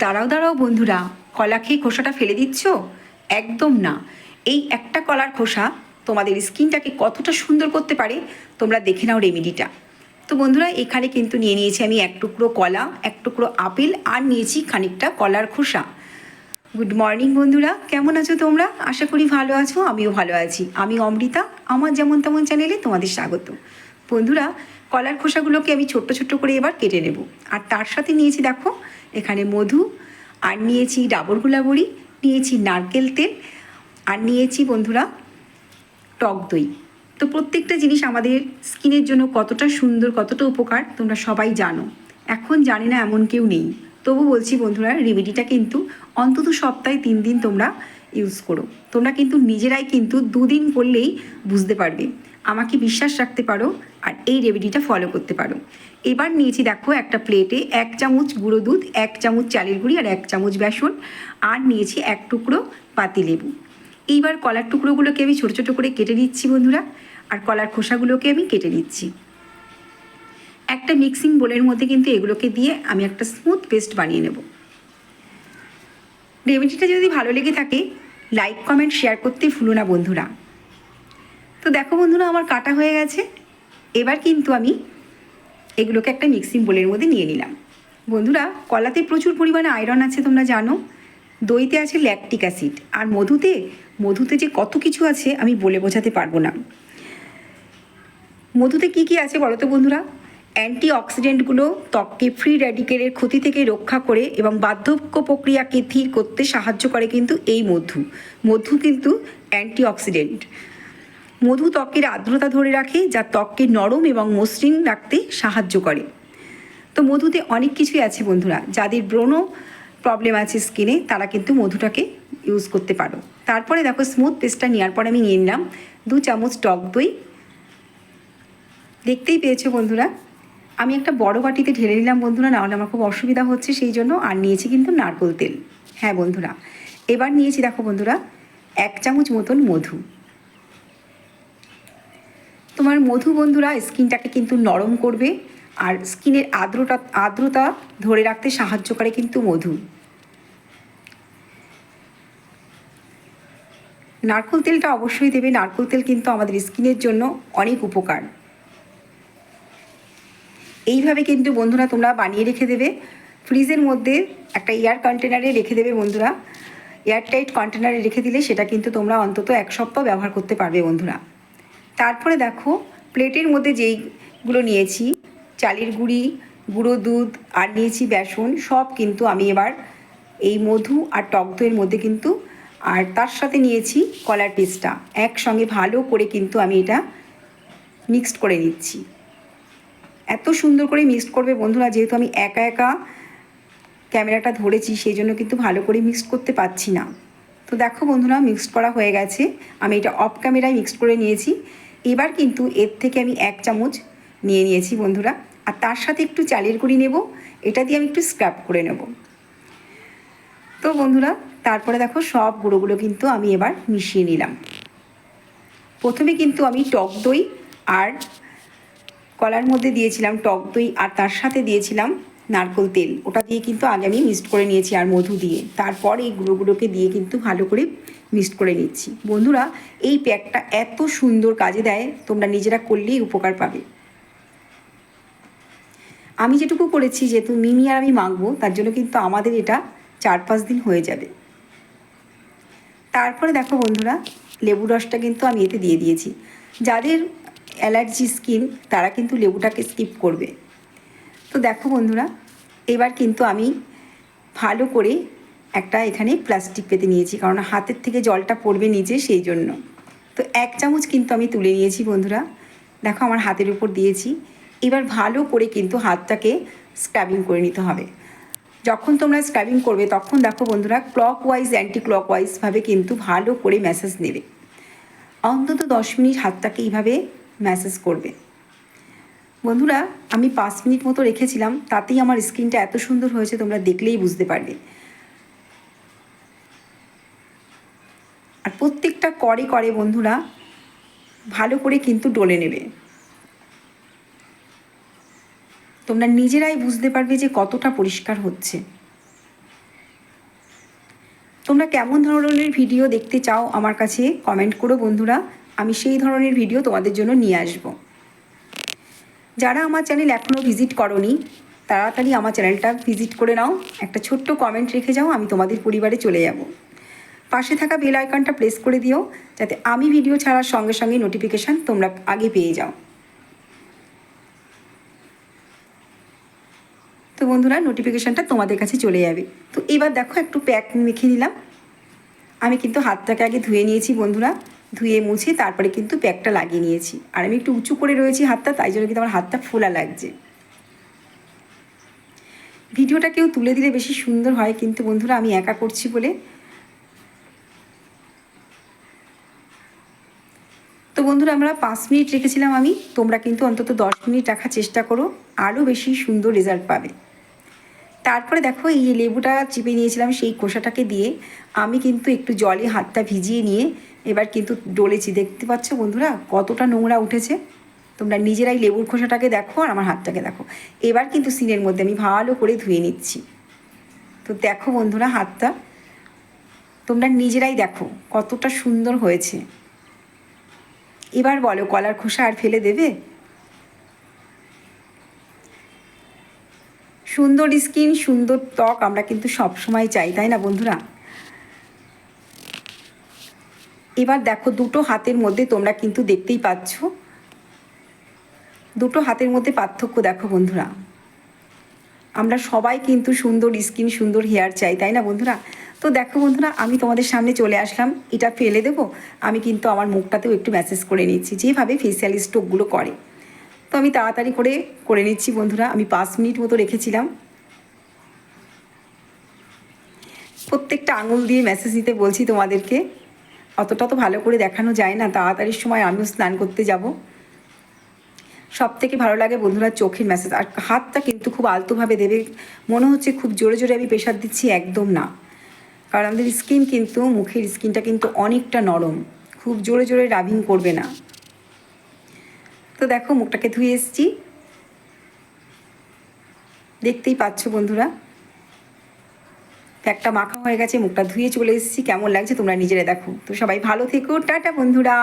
দাঁড়াও দাঁড়াও বন্ধুরা, কলা খেয়ে খোসাটা ফেলে দিচ্ছ? একদম না। এই একটা কলার খোসা তোমাদের স্কিনটাকে কতটা সুন্দর করতে পারে, তোমরা দেখে নাও রেমেডিটা। তো বন্ধুরা, এখানে কিন্তু নিয়ে নিয়েছি আমি এক টুকরো কলা, এক টুকরো আপেল, আর নিয়েছি খানিকটা কলার খোসা। গুড মর্নিং বন্ধুরা, কেমন আছো তোমরা? আশা করি ভালো আছো, আমিও ভালো আছি। আমি অমৃতা, আমার যেমন তেমন চ্যানেলে তোমাদের স্বাগত। বন্ধুরা কলার খোসাগুলোকে আমি ছোট্ট ছোট্ট করে এবার কেটে নেব। আর তার সাথে নিয়েছি দেখো, এখানে মধু, আর নিয়েছি ডাবর গুলাবড়ি, নিয়েছি নারকেল তেল, আর নিয়েছি বন্ধুরা টক দই। তো প্রত্যেকটা জিনিস আমাদের স্কিনের জন্য কতটা সুন্দর, কতটা উপকার, তোমরা সবাই জানো। এখন জানি না এমন কেউ নেই। তবু বলছি বন্ধুরা রেমেডিটা কিন্তু অন্তত সপ্তাহে তিন দিন তোমরা ইউজ করো। তোমরা কিন্তু নিজেরাই কিন্তু দুদিন করলেই বুঝতে পারবে। আমাকে বিশ্বাস রাখতে পারো আর এই রেমেডিটা ফলো করতে পারো। এবার নিয়েছি দেখো একটা প্লেটে এক চামচ গুঁড়ো দুধ, এক চামচ চালের গুঁড়ি আর এক চামচ বেসন আর নিয়েছি এক টুকরো পাতিলেবু এইবার কলার টুকরোগুলোকে আমি ছোটো ছোটো করে কেটে নিচ্ছি বন্ধুরা আর কলার খোসাগুলোকে আমি কেটে নিচ্ছি। একটা মিক্সিং বোলের মধ্যে কিন্তু এগুলোকে দিয়ে আমি একটা স্মুথ পেস্ট বানিয়ে নেব। রেমেডিটা যদি ভালো লেগে থাকে লাইক কমেন্ট শেয়ার করতে ভুলো না বন্ধুরা। তো দেখো বন্ধুরা, আমার কাটা হয়ে গেছে। এবার কিন্তু আমি এগুলোকে একটা মিক্সিং বোলের মধ্যে নিয়ে নিলাম। বন্ধুরা, কলাতে প্রচুর পরিমাণে আয়রন আছে, তোমরা জানো। দইতে আছে ল্যাকটিক অ্যাসিড আর মধুতে মধুতে যে কত কিছু আছে, আমি বলে বোঝাতে পারব না। মধুতে কি কি আছে বলো তো বন্ধুরা? অ্যান্টি অক্সিডেন্টগুলো ত্বককে ফ্রি র্যাডিকেলের ক্ষতি থেকে রক্ষা করে এবং বার্ধক্য প্রক্রিয়াকে ধীর করতে সাহায্য করে কিন্তু এই মধু। মধু কিন্তু অ্যান্টি অক্সিডেন্ট মধু ত্বকের আর্দ্রতা ধরে রাখে, যা ত্বককে নরম এবং মসৃণ রাখতে সাহায্য করে। তো মধুতে অনেক কিছুই আছে বন্ধুরা। যাদের ব্রণ প্রবলেম আছে স্কিনে তারা কিন্তু মধুটাকে ইউজ করতে পারো। তারপরে দেখো স্মুথ পেস্টটা নেওয়ার পর আমি নিয়ে নিলাম দু চামচ টক দই। দেখতেই পেয়েছ বন্ধুরা? আমি একটা বড় বাটিতে ঢেলে নিলাম বন্ধুরা নাহলে আমার খুব অসুবিধা হচ্ছে, সেই জন্য আর নিয়েছি কিন্তু নারকোল তেল। হ্যাঁ বন্ধুরা, এবার নিয়েছি দেখো বন্ধুরা, এক চামচ মতন মধু। তোমার মধু বন্ধুরা স্কিনটাকে কিন্তু নরম করবে আর স্কিনের আর্দ্রতা আর্দ্রতা ধরে রাখতে সাহায্য করে কিন্তু মধু। নারকোল তেলটা অবশ্যই দেবে। নারকোল তেল কিন্তু আমাদের স্কিনের জন্য অনেক উপকার। এইভাবে কিন্তু বন্ধুরা তোমরা বানিয়ে রেখে দেবে। ফ্রিজের মধ্যে একটা এয়ার কন্টেনারে রেখে দেবে বন্ধুরা। এয়ারটাইট কন্টেনারে রেখে দিলে সেটা কিন্তু তোমরা অন্তত এক সপ্তাহ ব্যবহার করতে পারবে বন্ধুরা। তারপরে দেখো, প্লেটের মধ্যে যেইগুলো নিয়েছি, চালের গুঁড়ি, গুঁড়ো দুধ আর নিয়েছি বেসন, সব কিন্তু আমি এবার এই মধু আর টক দইয়ের মধ্যে কিন্তু আর তার সাথে নিয়েছি কলার পিসটা একসঙ্গে ভালো করে কিন্তু আমি এটা মিক্সড করে নিচ্ছি। এত সুন্দর করে মিক্সড করবে বন্ধুরা, যেহেতু আমি একা একা ক্যামেরাটা ধরেছি, সেই জন্য কিন্তু ভালো করে মিক্সড করতে পারছি না। তো দেখো বন্ধুরা মিক্সড করা হয়ে গেছে। আমি এটা অফ ক্যামেরায় মিক্সড করে নিয়েছি। এবার কিন্তু এর থেকে আমি এক চামচ নিয়ে নিয়েছি বন্ধুরা। আর তার সাথে একটু চালের গুঁড়ি নেব। এটা দিয়ে আমি একটু স্ক্রাব করে নেব। তো বন্ধুরা, তারপরে দেখো সব গুঁড়োগুলো কিন্তু আমি এবার মিশিয়ে নিলাম। প্রথমে কিন্তু আমি টক দই আর কলার মধ্যে দিয়েছিলাম টক দই, আর তার সাথে দিয়েছিলাম নারকোল তেল। ওটা দিয়ে কিন্তু আগে আমি মিক্সড করে নিয়েছি আর মধু দিয়ে। তারপর এই গুঁড়োগুলোকে দিয়ে কিন্তু ভালো করে মিক্সড করে নিচ্ছি। বন্ধুরা, এই প্যাকটা এত সুন্দর কাজে দেয়, তোমরা নিজেরা করলেই উপকার পাবে। আমি যেটুকু করেছি, যেহেতু মিমি আর আমি মাখবো, তার জন্য কিন্তু আমাদের এটা চার পাঁচ দিন হয়ে যাবে। তারপরে দেখো বন্ধুরা, লেবু রসটা কিন্তু আমি এতে দিয়ে দিয়েছি। যাদের অ্যালার্জি স্কিন, তারা কিন্তু লেবুটাকে স্কিপ করবে। তো দেখো বন্ধুরা এবার কিন্তু আমি ভালো করে একটা এখানে প্লাস্টিক পেতে নিয়েছি, কারণ হাতের থেকে জলটা পড়বে নিচে সেই জন্য। তো এক চামচ কিন্তু আমি তুলে নিয়েছি বন্ধুরা। দেখো আমার হাতের উপর দিয়েছি। এবার ভালো করে কিন্তু হাতটাকে স্ক্রাবিং করে নিতে হবে। যখন তোমরা স্ক্রাবিং করবে, তখন দেখো বন্ধুরা ক্লক ওয়াইজ অ্যান্টি ক্লক ওয়াইজভাবে কিন্তু ভালো করে ম্যাসেজ নেবে। অন্তত দশ মিনিট হাতটাকে এইভাবে ম্যাসেজ করবে। বন্ধুরা, আমি পাঁচ মিনিট মতো রেখেছিলাম, তাতেই আমার স্কিনটা এত সুন্দর হয়েছে, তোমরা দেখলেই বুঝতে পারবে। আর প্রত্যেকটা করে করে বন্ধুরা, ভালো করে কিন্তু ডলে নেবে। তোমরা নিজেরাই বুঝতে পারবে যে কতটা পরিষ্কার হচ্ছে। তোমরা কেমন ধরনের ভিডিও দেখতে চাও, আমার কাছে কমেন্ট করো বন্ধুরা। আমি সেই ধরনের ভিডিও তোমাদের জন্য নিয়ে আসব। যারা আমার চ্যানেল এখনও ভিজিট করনি, তাড়াতাড়ি আমার চ্যানেলটা ভিজিট করে নাও। একটা ছোট্ট কমেন্ট রেখে যাও, আমি তোমাদের পরিবারে চলে যাব। পাশে থাকা বেল আইকনটা প্রেস করে দিও, যাতে আমি ভিডিও ছাড়ার সঙ্গে সঙ্গে নোটিফিকেশান তোমরা আগে পেয়ে যাও। তো বন্ধুরা নোটিফিকেশানটা তোমাদের কাছে চলে যাবে। তো এবার দেখো, একটু প্যাক মেখে নিলাম। আমি কিন্তু হাতটাকে আগে ধুয়ে নিয়েছি বন্ধুরা। ধুয়ে মুছে তারপরে কিন্তু প্যাকটা লাগিয়ে নিয়েছি। আর আমি একটু উঁচু করে রয়েছি হাতটা, তাই জন্য কিন্তু আমার হাতটা ফোলা লাগছে। ভিডিওটা কেউ তুলে দিলে বেশি সুন্দর হয়, কিন্তু বন্ধুরা আমি একা করছি বলে। তো বন্ধুরা আমরা পাঁচ মিনিট রেখেছিলাম আমি, তোমরা কিন্তু অন্তত দশ মিনিট রাখার চেষ্টা করো আরও বেশি সুন্দর রেজাল্ট পাবে। তারপরে দেখো এই লেবুটা চিপে নিয়েছিলাম সেই খোসাটাকে দিয়ে, আমি কিন্তু একটু জলে হাতটা ভিজিয়ে নিয়ে এবার কিন্তু ডলেছি। দেখতে পাচ্ছ বন্ধুরা, কতটা নোংরা উঠেছে। তোমরা নিজেরাই লেবুর খোসাটাকে দেখো আর আমার হাতটাকে দেখো। এবার কিন্তু সিনের মধ্যে আমি ভালো করে ধুয়ে নিচ্ছি। তো দেখো বন্ধুরা হাতটা। তোমরা নিজেরাই দেখো কতটা সুন্দর হয়েছে। এবার বলো, কলার খোসা আর ফেলে দেবে? সুন্দর স্কিন, সুন্দর ত্বক আমরা কিন্তু সব সময় চাই, তাই না বন্ধুরা? এবার দেখো দুটো হাতের মধ্যে তোমরা কিন্তু দেখতেই পাচ্ছ। দুটো হাতের মধ্যে পার্থক্য দেখো বন্ধুরা। আমরা সবাই কিন্তু সুন্দর স্কিন সুন্দর হেয়ার চাই, তাই না বন্ধুরা? তো দেখো বন্ধুরা, আমি তোমাদের সামনে চলে আসলাম। এটা ফেলে দেবো। আমি কিন্তু আমার মুখটাতেও একটু ম্যাসেজ করে নিচ্ছি, যেভাবে ফেসিয়াল স্টোকগুলো করে। তো আমি তাড়াতাড়ি করে করে নিচ্ছি বন্ধুরা। আমি পাঁচ মিনিট মতো রেখেছিলাম। প্রত্যেকটা আঙুল দিয়ে মেসেজ নিতে বলছি তোমাদেরকে। অতটা তো ভালো করে দেখানো যায় না। তাড়াতাড়ির সময় আমিও স্নান করতে যাব। সব থেকে ভালো লাগে বন্ধুরা চোখের ম্যাসেজ আর হাতটা কিন্তু খুব আলতোভাবে দেবে। মনে হচ্ছে খুব জোরে জোরে আমি প্রেশার দিচ্ছি, একদম না। কারণ আমাদের স্কিন কিন্তু, মুখের স্কিনটা কিন্তু অনেকটা নরম। খুব জোরে জোরে রাবিং করবে না। তো দেখো, মুখটাকে ধুয়ে এসছি। দেখতেই পাচ্ছ বন্ধুরা। একটা মাখা হয়ে গেছে, মুখটা ধুয়ে চলে এসেছি। কেমন লাগছে তোমরা নিজেরা দেখো। তো সবাই ভালো থেকো। টাটা বন্ধুরা।